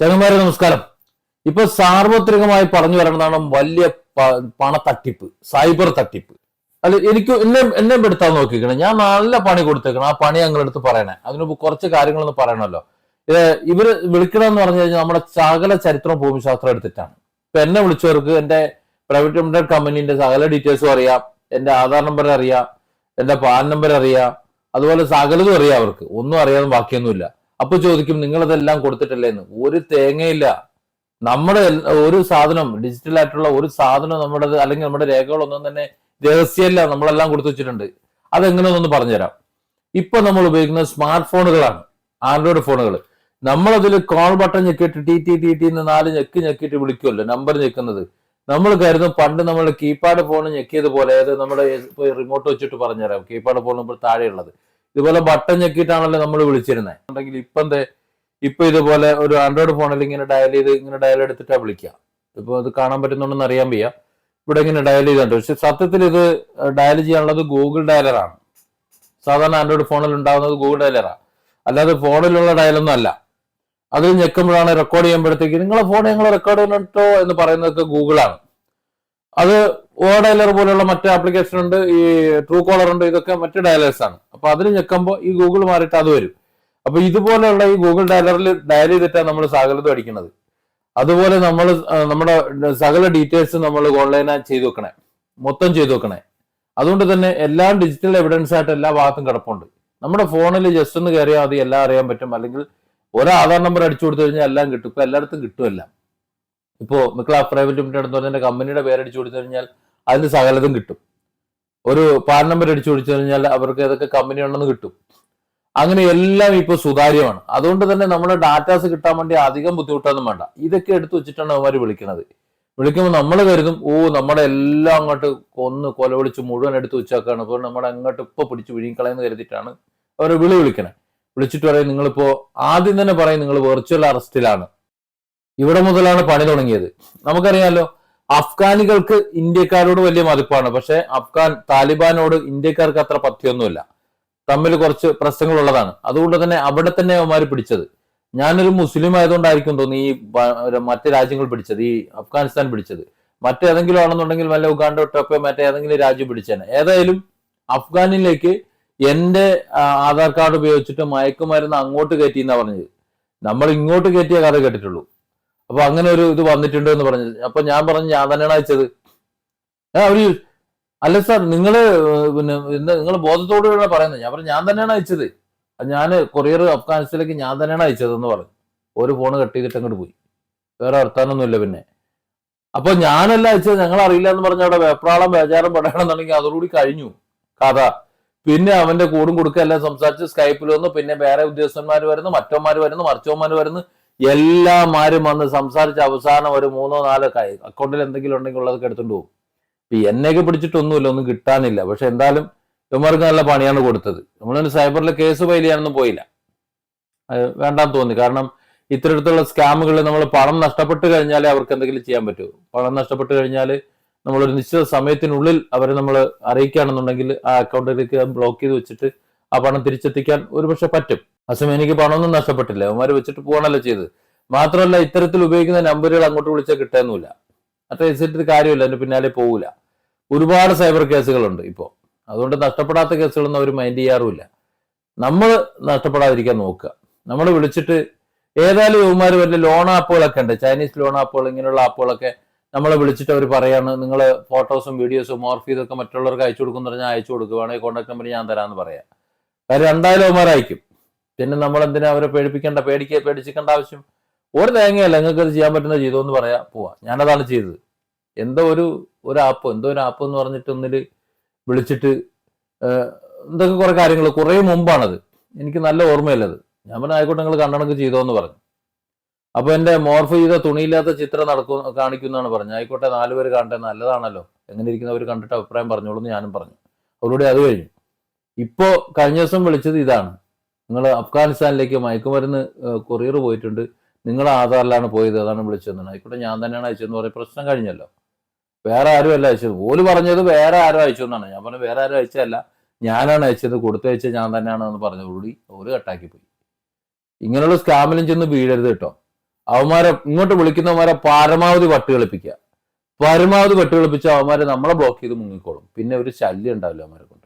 ചങ്ങന്മാരെ നമസ്കാരം. ഇപ്പൊ സാർവത്രികമായി പറഞ്ഞു വരേണ്ടതാണ് വലിയ പണ തട്ടിപ്പ് സൈബർ തട്ടിപ്പ്. അല്ല എനിക്ക് എന്നെ എന്നെ എടുത്താൽ നോക്കിക്കണം. ഞാൻ നല്ല പണി കൊടുത്തേക്കണം. ആ പണി ഞങ്ങളെടുത്ത് പറയണേ. അതിന് കുറച്ച് കാര്യങ്ങളൊന്ന് പറയണമല്ലോ. ഇത് ഇവർ വിളിക്കണമെന്ന് പറഞ്ഞു കഴിഞ്ഞാൽ നമ്മുടെ സകല ചരിത്രം ഭൂമിശാസ്ത്രം എടുത്തിട്ടാണ്. ഇപ്പൊ എന്നെ വിളിച്ചവർക്ക് എന്റെ പ്രൈവറ്റ് ലിമിറ്റഡ് കമ്പനീന്റെ സകല ഡീറ്റെയിൽസും അറിയാം. എന്റെ ആധാർ നമ്പർ അറിയാം. എന്റെ പാൻ നമ്പർ അറിയാം. അതുപോലെ സകലതും അറിയാം അവർക്ക്. ഒന്നും അറിയാതെ ബാക്കിയൊന്നുമില്ല. അപ്പൊ ചോദിക്കും നിങ്ങളതെല്ലാം കൊടുത്തിട്ടല്ലേ എന്ന് ഒരു തേങ്ങയില്ല. നമ്മുടെ ഒരു സാധനം ഡിജിറ്റൽ ആയിട്ടുള്ള ഒരു സാധനം നമ്മുടെ അല്ലെങ്കിൽ നമ്മുടെ രേഖകളൊന്നും തന്നെ രഹസ്യമല്ല നമ്മളെല്ലാം കൊടുത്തു വെച്ചിട്ടുണ്ട്. അതെങ്ങനെയൊന്നൊന്ന് പറഞ്ഞുതരാം. ഇപ്പൊ നമ്മൾ ഉപയോഗിക്കുന്ന സ്മാർട്ട് ഫോണുകളാണ് ആൻഡ്രോയിഡ് ഫോണുകൾ. നമ്മളതിൽ കോൾ ബട്ടൺ ഞെക്കിയിട്ട് ടി ടി ടി ടി നാല് ഞെക്കി ഞെക്കിയിട്ട് വിളിക്കുമല്ലോ നമ്പർ ഞെക്കുന്നത്. നമ്മൾ കരുതും പണ്ട് നമ്മൾ കീപാഡ് ഫോൺ ഞെക്കിയത് പോലെ അതായത് നമ്മുടെ റിമോട്ട് വെച്ചിട്ട് പറഞ്ഞുതരാം കീപാഡ് ഫോൺ നമ്മൾ താഴെയുള്ളത്. ഇതുപോലെ ബട്ടൺ ഞെക്കിയിട്ടാണല്ലോ നമ്മൾ വിളിച്ചിരുന്നത് ഉണ്ടെങ്കിൽ ഇപ്പം ഇപ്പൊ ഇതുപോലെ ഒരു ആൻഡ്രോയിഡ് ഫോണിൽ ഇങ്ങനെ ഡയൽ ചെയ്ത് ഇങ്ങനെ ഡയൽ എടുത്തിട്ടാ വിളിക്കാം. ഇപ്പൊ അത് കാണാൻ പറ്റുന്നുണ്ടെന്ന് അറിയാൻ വയ്യ. ഇവിടെ ഇങ്ങനെ ഡയൽ ചെയ്തിട്ടുണ്ട്. പക്ഷെ സത്യത്തിൽ ഇത് ഡയൽ ചെയ്യാനുള്ളത് ഗൂഗിൾ ഡയലറാണ് സാധാരണ ആൻഡ്രോയിഡ് ഫോണിൽ ഉണ്ടാകുന്നത് ഗൂഗിൾ ഡയലറാണ് അല്ലാതെ ഫോണിലുള്ള ഡയലൊന്നും അല്ല. അത് ഞെക്കുമ്പോഴാണ് റെക്കോർഡ് ചെയ്യുമ്പോഴത്തേക്ക് നിങ്ങളെ ഫോൺ ഞങ്ങൾ റെക്കോർഡ് ചെയ്യണോ എന്ന് പറയുന്നതൊക്കെ ഗൂഗിളാണ് അത് ഓ ഡയലർ പോലുള്ള മറ്റു ആപ്ലിക്കേഷൻ ഉണ്ട് ഈ ട്രൂ കോളർ ഉണ്ട് ഇതൊക്കെ മറ്റു ഡയലേഴ്സ് ആണ്. അപ്പൊ അതിന് ഞെക്കുമ്പോൾ ഈ ഗൂഗിൾ മാറിയിട്ട് അത് വരും. അപ്പൊ ഇതുപോലെയുള്ള ഈ ഗൂഗിൾ ഡയലറിൽ ഡയൽ ചെയ്തിട്ടാണ് നമ്മൾ സകലതും അടിക്കുന്നത് അതുപോലെ നമ്മൾ നമ്മുടെ സകല ഡീറ്റെയിൽസ് നമ്മൾ ഓൺലൈനായി ചെയ്തു വെക്കണേ. മൊത്തം ചെയ്തു വെക്കണേ. അതുകൊണ്ട് തന്നെ എല്ലാം ഡിജിറ്റൽ എവിഡൻസ് ആയിട്ട് എല്ലാ ഭാഗത്തും കിടപ്പുണ്ട്. നമ്മുടെ ഫോണിൽ ജസ്റ്റ് ഒന്ന് കയറിയാൽ മതി എല്ലാം അറിയാൻ പറ്റും. അല്ലെങ്കിൽ ഒരു ആധാർ നമ്പർ അടിച്ചു കൊടുത്തു കഴിഞ്ഞാൽ എല്ലാം കിട്ടും. ഇപ്പൊ എല്ലായിടത്തും കിട്ടുമല്ല ഇപ്പോ മിക്ക പ്രൈവറ്റ് ലിമിറ്റഡ് എന്ന് പറഞ്ഞാൽ കമ്പനിയുടെ പേരടിച്ചു കൊടുത്തു കഴിഞ്ഞാൽ അതിന് സകലതും കിട്ടും. ഒരു പാൻ നമ്പർ അടിച്ചു പിടിച്ചു കഴിഞ്ഞാൽ അവർക്ക് ഏതൊക്കെ കമ്പനി ഉണ്ടെന്ന് കിട്ടും. അങ്ങനെ എല്ലാം ഇപ്പൊ സുതാര്യമാണ്. അതുകൊണ്ട് തന്നെ നമ്മുടെ ഡാറ്റാസ് കിട്ടാൻ വേണ്ടി അധികം ബുദ്ധിമുട്ടൊന്നും വേണ്ട. ഇതൊക്കെ എടുത്തു വെച്ചിട്ടാണ് അവന്മാർ വിളിക്കുന്നത് വിളിക്കുമ്പോൾ നമ്മൾ കരുതും ഓ നമ്മുടെ എല്ലാം അങ്ങോട്ട് കൊന്ന് കൊലവിളിച്ച് മുഴുവൻ എടുത്ത് വെച്ചാക്കാണ്. അപ്പോൾ നമ്മുടെ അങ്ങോട്ട് ഇപ്പൊ പിടിച്ച് വിഴുങ്ങിക്കളയെന്ന് കരുതിയിട്ടാണ് അവർ വിളി വിളിക്കണേ. വിളിച്ചിട്ട് പറയും നിങ്ങളിപ്പോ ആദ്യം തന്നെ പറയും നിങ്ങൾ വെർച്വൽ അറസ്റ്റിലാണ് ഇവിടെ മുതലാണ് പണി തുടങ്ങിയത്. നമുക്കറിയാലോ അഫ്ഗാനികൾക്ക് ഇന്ത്യക്കാരോട് വലിയ മതിപ്പാണ്. പക്ഷെ അഫ്ഗാൻ താലിബാനോട് ഇന്ത്യക്കാർക്ക് അത്ര പഥ്യമൊന്നുമില്ല തമ്മിൽ കുറച്ച് പ്രശ്നങ്ങളുള്ളതാണ്. അതുകൊണ്ട് തന്നെ അവിടെ തന്നെ അവന്മാർ പിടിച്ചത്. ഞാനൊരു മുസ്ലിം ആയതുകൊണ്ടായിരിക്കും തോന്നി ഈ മറ്റു രാജ്യങ്ങൾ പിടിച്ചത് ഈ അഫ്ഗാനിസ്ഥാൻ പിടിച്ചത്. മറ്റേതെങ്കിലും ആണെന്നുണ്ടെങ്കിൽ വല്ല ഉഗാണ്ട ഒട്ടൊക്കെ മറ്റേതെങ്കിലും രാജ്യം പിടിച്ചേനെ. ഏതായാലും അഫ്ഗാനിലേക്ക് എന്റെ ആധാർ കാർഡ് ഉപയോഗിച്ചിട്ട് മയക്കുമരുന്ന് അങ്ങോട്ട് കയറ്റി എന്നാ പറഞ്ഞത്. നമ്മൾ ഇങ്ങോട്ട് കയറ്റിയ കഥ കേട്ടിട്ടുള്ളൂ. അപ്പൊ അങ്ങനെ ഒരു ഇത് വന്നിട്ടുണ്ട് എന്ന് പറഞ്ഞത് അപ്പൊ ഞാൻ പറഞ്ഞു ഞാൻ തന്നെയാണ് അയച്ചത്. അവർ അല്ല സാർ നിങ്ങൾ പിന്നെ നിങ്ങൾ ബോധത്തോടുകൂടെ പറയുന്നത്. ഞാൻ പറഞ്ഞു ഞാൻ തന്നെയാണ് അയച്ചത്. ഞാൻ കൊറിയർ അഫ്ഗാനിസ്ഥാനിലേക്ക് ഞാൻ തന്നെയാണ് അയച്ചത് എന്ന് പറഞ്ഞു. ഒരു ഫോൺ കട്ട് ചെയ്തിട്ട് അങ്ങോട്ട് പോയി. വേറെ അർത്ഥാനൊന്നുമില്ല പിന്നെ. അപ്പൊ ഞാനല്ല അയച്ചത്. ഞങ്ങൾ അറിയില്ല എന്ന് പറഞ്ഞ അവിടെ വെപ്രാളം വേചാരം പെടണമെന്നുണ്ടെങ്കിൽ അതോടുകൂടി കഴിഞ്ഞു. കഥ. പിന്നെ അവന്റെ കൂടും കൊടുക്കുക എല്ലാം സംസാരിച്ച് സ്കൈപ്പിൽ വന്നു. പിന്നെ വേറെ ഉദ്യോഗസ്ഥന്മാർ വരുന്നു മറ്റവന്മാർ വരുന്നു മറിച്ചവന്മാർ വരുന്നു. എല്ലാമാരും വന്ന് സംസാരിച്ച് അവസാനം ഒരു മൂന്നോ നാലോ അക്കൗണ്ടിൽ എന്തെങ്കിലും ഉണ്ടെങ്കിൽ ഉള്ളതൊക്കെ എടുത്തുകൊണ്ട് പോകും. ഇപ്പൊ എന്നെയൊക്കെ പിടിച്ചിട്ടൊന്നുമില്ല ഒന്നും കിട്ടാനില്ല. പക്ഷെ എന്തായാലും ഇവന്മാർക്ക് നല്ല പണിയാണ് കൊടുത്തത്. നമ്മളൊരു സൈബറിൽ കേസ് ഫയൽ ചെയ്യാനൊന്നും പോയില്ല. വേണ്ടാന്ന് തോന്നി. കാരണം ഇത്തരത്തിലുള്ള സ്കാമുകളിൽ നമ്മൾ പണം നഷ്ടപ്പെട്ട് കഴിഞ്ഞാലേ അവർക്ക് എന്തെങ്കിലും ചെയ്യാൻ പറ്റൂ. പണം നഷ്ടപ്പെട്ട് കഴിഞ്ഞാൽ നമ്മളൊരു നിശ്ചിത സമയത്തിനുള്ളിൽ അവരെ നമ്മൾ അറിയിക്കുകയാണെന്നുണ്ടെങ്കിൽ ആ അക്കൗണ്ടിലേക്ക് ബ്ലോക്ക് ചെയ്ത് വെച്ചിട്ട് ആ പണം തിരിച്ചെത്തിക്കാൻ ഒരുപക്ഷെ പറ്റും. അസം എനിക്ക് പണമൊന്നും നഷ്ടപ്പെട്ടില്ല. അവന്മാർ വെച്ചിട്ട് പോകണല്ലോ ചെയ്ത് മാത്രമല്ല ഇത്തരത്തിൽ ഉപയോഗിക്കുന്ന നമ്പറുകൾ അങ്ങോട്ട് വിളിച്ചാൽ കിട്ടാനൊന്നുമില്ല. അത്ര വെച്ചിട്ട് കാര്യമില്ല. അതിന്റെ പിന്നാലെ പോകില്ല ഒരുപാട് സൈബർ കേസുകളുണ്ട് ഇപ്പോൾ. അതുകൊണ്ട് നഷ്ടപ്പെടാത്ത കേസുകളൊന്നും അവർ മൈൻഡ് ചെയ്യാറുമില്ല. നമ്മൾ നഷ്ടപ്പെടാതിരിക്കാൻ നോക്കുക. നമ്മൾ വിളിച്ചിട്ട് ഏതായാലും ഇവന്മാർ വലിയ ലോൺ ആപ്പുകളൊക്കെ ഉണ്ട്. ചൈനീസ് ലോൺ ആപ്പുകൾ ഇങ്ങനെയുള്ള ആപ്പുകളൊക്കെ നമ്മളെ വിളിച്ചിട്ട് അവർ പറയാണ്. നിങ്ങൾ ഫോട്ടോസും വീഡിയോസും മോർഫ് ചെയ്തൊക്കെ മറ്റുള്ളവർക്ക് അയച്ചു കൊടുക്കുന്ന പറഞ്ഞാൽ അയച്ചു കൊടുക്കുക വേണമെങ്കിൽ കോൺടാക്ട് നമ്പർ ഞാൻ തരാമെന്ന് പറയാം. കാര്യം എന്തായാലും അവന്മാർ അയക്കും. പിന്നെ നമ്മൾ എന്തിനാ അവരെ പേടിപ്പിക്കേണ്ട? പേടിക്കുക പേടിച്ചിക്കേണ്ട ആവശ്യം? ഒരു തേങ്ങയല്ല നിങ്ങൾക്ക് അത് ചെയ്യാൻ പറ്റുന്ന ചെയ്തോ എന്ന് പറയാ പോവാ. ഞാനതാണ് ചെയ്തത്. എന്തോ ഒരു ഒരു ആപ്പ് എന്തോ ഒരു ആപ്പ് എന്ന് പറഞ്ഞിട്ട് ഒന്നിൽ വിളിച്ചിട്ട് എന്തൊക്കെ കുറെ കാര്യങ്ങൾ കുറേ മുമ്പാണത്. എനിക്ക് നല്ല ഓർമ്മയില്ലത് ഞാൻ പറഞ്ഞു ആയിക്കോട്ടെ നിങ്ങൾ കണ്ണണക്ക് ചെയ്തോ എന്ന് പറഞ്ഞു. അപ്പൊ എന്റെ മോർഫ് ചെയ്ത തുണിയില്ലാത്ത ചിത്രം നടക്കും കാണിക്കുന്നതാണ് പറഞ്ഞു ആയിക്കോട്ടെ നാലുപേര് കാണട്ടെ നല്ലതാണല്ലോ. എങ്ങനെ ഇരിക്കുന്നവർ കണ്ടിട്ട് അഭിപ്രായം പറഞ്ഞോളൂ എന്ന് ഞാനും പറഞ്ഞു. അവരോട് അത് കഴിഞ്ഞു. ഇപ്പോ കഴിഞ്ഞ ദിവസം വിളിച്ചത് ഇതാണ്. നിങ്ങൾ അഫ്ഗാനിസ്ഥാനിലേക്ക് മയക്കുമരുന്ന് കൊറിയർ പോയിട്ടുണ്ട്. നിങ്ങൾ ആധാറിലാണ് പോയത് അതാണ് വിളിച്ചതെന്നാണ് ആയിക്കോട്ടെ ഞാൻ തന്നെയാണ് അയച്ചതെന്ന് പറയും പ്രശ്നം കഴിഞ്ഞല്ലോ. വേറെ ആരും അല്ല അയച്ചത്. ഓൽ പറഞ്ഞത് വേറെ ആരും അയച്ചു എന്നാണ്. ഞാൻ പറഞ്ഞു വേറെ ആരും അയച്ചതല്ല. ഞാനാണ് അയച്ചത്. കൊടുത്തയച്ചത് ഞാൻ തന്നെയാണ് എന്ന് പറഞ്ഞതോടുകൂടി ഓര് കട്ടാക്കി പോയി. ഇങ്ങനെയുള്ള സ്കാമിലും ചെന്ന് വീഴരുത് കേട്ടോ. അവന്മാരെ ഇങ്ങോട്ട് വിളിക്കുന്നവന്മാരെ പരമാവധി വട്ടുകളിപ്പിക്കുക പരമാവധി വട്ടുകളിപ്പിച്ച അവന്മാരെ നമ്മളെ ബ്ലോക്ക് ചെയ്ത് മുങ്ങിക്കോളും. പിന്നെ ഒരു ശല്യം ഉണ്ടാവില്ല അവന്മാരെ കൊണ്ട്.